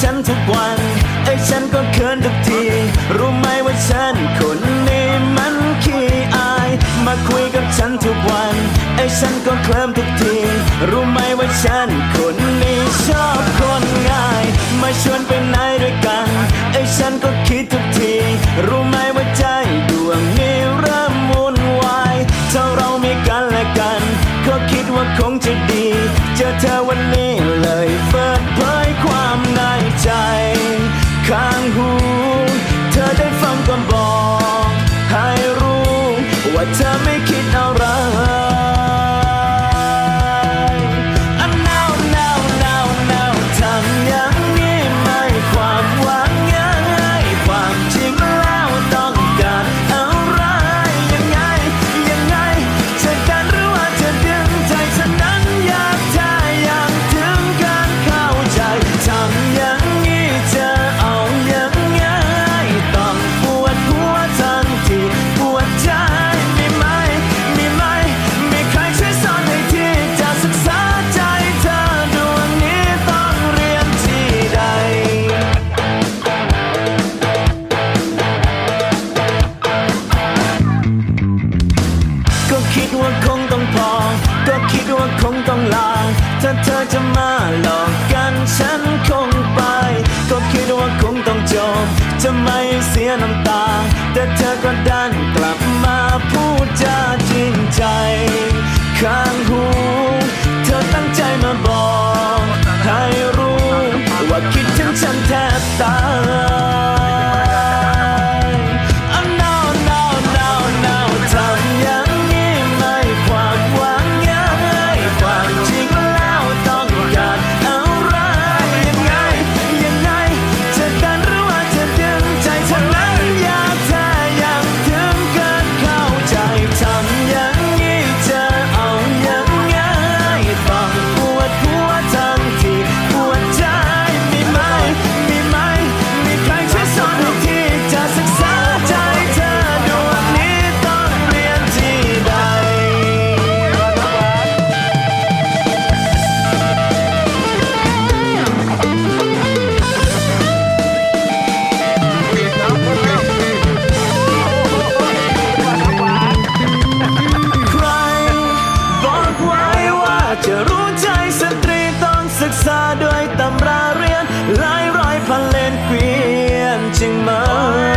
ฉันทุกวัน ไอ้ฉันก็เขินทุกที รู้ไหมว่าฉันคนนี้มันขี้อาย มาคุยกับฉันทุกวัน ไอ้ฉันก็เคลิ้มทุกที รู้ไหมว่าฉันคนนี้ชอบคนง่าย มาชวนไปไหนด้วยกัน ไอ้ฉันก็คิดทุกที รู้ไหมว่าใจดวงนี้เริ่มวุ่นวายถ้าเรามีกันและกัน ก็คิดว่าคงจะดี เจอเธอวันนี้เลย ก็บอก ให้รู้ว่าเธอไม่ ก็คิดว่าคงต้องลา ถ้าเธอจะมาหลอกกันฉันคงไป ก็คิดว่าคงต้องจบ จะไม่เสียน้ำตา แต่เธอก็ดันกลับมาพูดจา ด้วยตำราเรียนหลายร้อยพันเลนเกวียนจึงมา